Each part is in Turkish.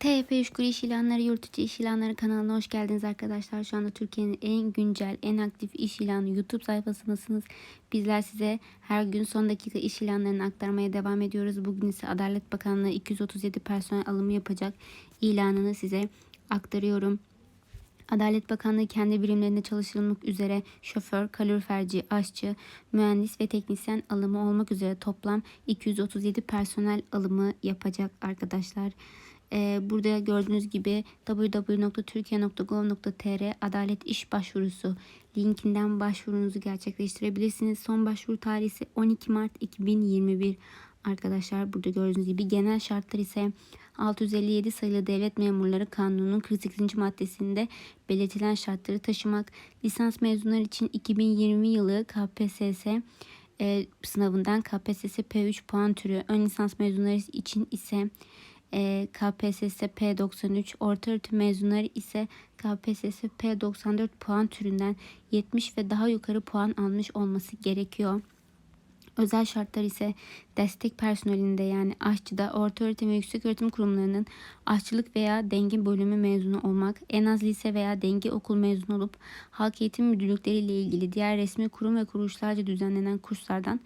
TF Üçgül İş İlanları Yurt İçi İş İlanları kanalına hoş geldiniz arkadaşlar. Şu anda Türkiye'nin en güncel, en aktif iş ilanı YouTube sayfasındasınız. Bizler size her gün son dakika iş ilanlarını aktarmaya devam ediyoruz. Bugün ise Adalet Bakanlığı 237 personel alımı yapacak ilanını size aktarıyorum. Adalet Bakanlığı kendi birimlerinde çalıştırılmak üzere şoför, kaloriferci, aşçı, mühendis ve teknisyen alımı olmak üzere toplam 237 personel alımı yapacak arkadaşlar. Ee, burada gördüğünüz gibi www.turkiye.gov.tr Adalet İş Başvurusu linkinden başvurunuzu gerçekleştirebilirsiniz. Son başvuru tarihi ise 12 Mart 2021 arkadaşlar. Burada gördüğünüz gibi genel şartlar ise 657 sayılı Devlet Memurları Kanunu'nun 48. maddesinde belirtilen şartları taşımak, lisans mezunları için 2020 yılı KPSS e, sınavından KPSS P3 puan türü, ön lisans mezunları için ise e, KPSS P93, orta öğretim mezunları ise KPSS P94 puan türünden 70 ve daha yukarı puan almış olması gerekiyor. Özel şartlar ise destek personelinde yani aşçıda, orta öğretim ve yüksek öğretim kurumlarının aşçılık veya denge bölümü mezunu olmak, en az lise veya denge okul mezunu olup halk eğitim müdürlükleri ile ilgili diğer resmi kurum ve kuruluşlarca düzenlenen kurslardan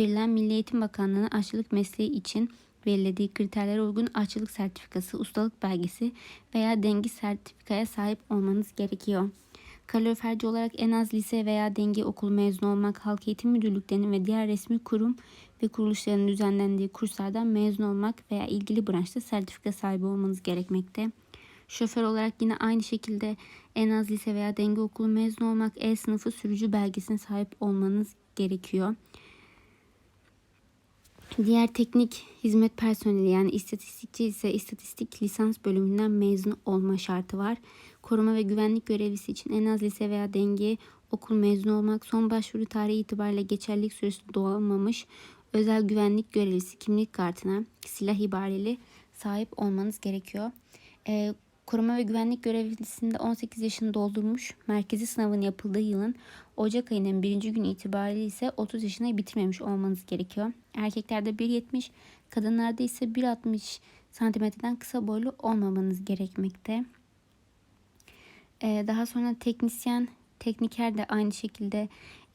verilen Milli Eğitim Bakanlığı'nın aşçılık mesleği için belirlediği kriterlere uygun aşçılık sertifikası, ustalık belgesi veya denge sertifikaya sahip olmanız gerekiyor. Kaloriferci olarak en az lise veya denge okulu mezunu olmak, halk eğitim müdürlüklerinin ve diğer resmi kurum ve kuruluşların düzenlendiği kurslardan mezun olmak veya ilgili branşta sertifika sahibi olmanız gerekmekte. Şoför olarak yine aynı şekilde en az lise veya denge okulu mezun olmak, E sınıfı sürücü belgesine sahip olmanız gerekiyor. Diğer teknik hizmet personeli yani istatistikçi ise istatistik lisans bölümünden mezun olma şartı var. Koruma ve güvenlik görevlisi için en az lise veya denge okul mezunu olmak, son başvuru tarihi itibariyle geçerlilik süresi dolmamış özel güvenlik görevlisi kimlik kartına silah ibareli sahip olmanız gerekiyor. Ee, Koruma ve güvenlik görevlisinde 18 yaşını doldurmuş, merkezi sınavın yapıldığı yılın Ocak ayının birinci günü itibariyle ise 30 yaşına bitirmemiş olmanız gerekiyor. Erkeklerde 1.70, kadınlarda ise 1.60 santimetreden kısa boylu olmamanız gerekmekte. Ee, daha sonra teknisyen, tekniker de aynı şekilde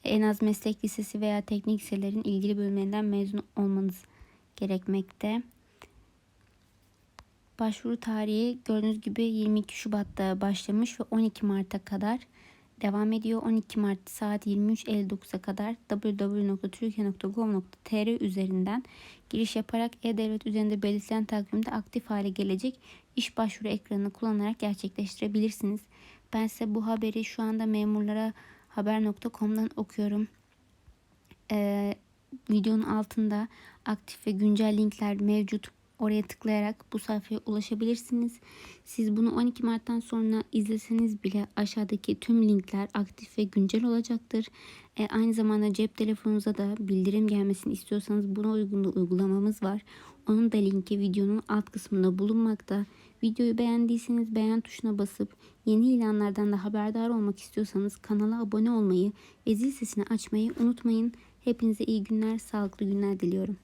en az meslek lisesi veya teknik liselerin ilgili bölümlerinden mezun olmanız gerekmekte. Başvuru tarihi gördüğünüz gibi 22 Şubat'ta başlamış ve 12 Mart'a kadar devam ediyor. 12 Mart saat 23.59'a kadar www.turkiye.gov.tr üzerinden giriş yaparak e-devlet üzerinde belirtilen takvimde aktif hale gelecek iş başvuru ekranını kullanarak gerçekleştirebilirsiniz. Ben size bu haberi şu anda memurlara haber.com'dan okuyorum. Ee, videonun altında aktif ve güncel linkler mevcut. Oraya tıklayarak bu sayfaya ulaşabilirsiniz. Siz bunu 12 Mart'tan sonra izleseniz bile aşağıdaki tüm linkler aktif ve güncel olacaktır. E, aynı zamanda cep telefonunuza da bildirim gelmesini istiyorsanız buna uygun da uygulamamız var. Onun da linki videonun alt kısmında bulunmakta. Videoyu beğendiyseniz beğen tuşuna basıp yeni ilanlardan da haberdar olmak istiyorsanız kanala abone olmayı ve zil sesini açmayı unutmayın. Hepinize iyi günler, sağlıklı günler diliyorum.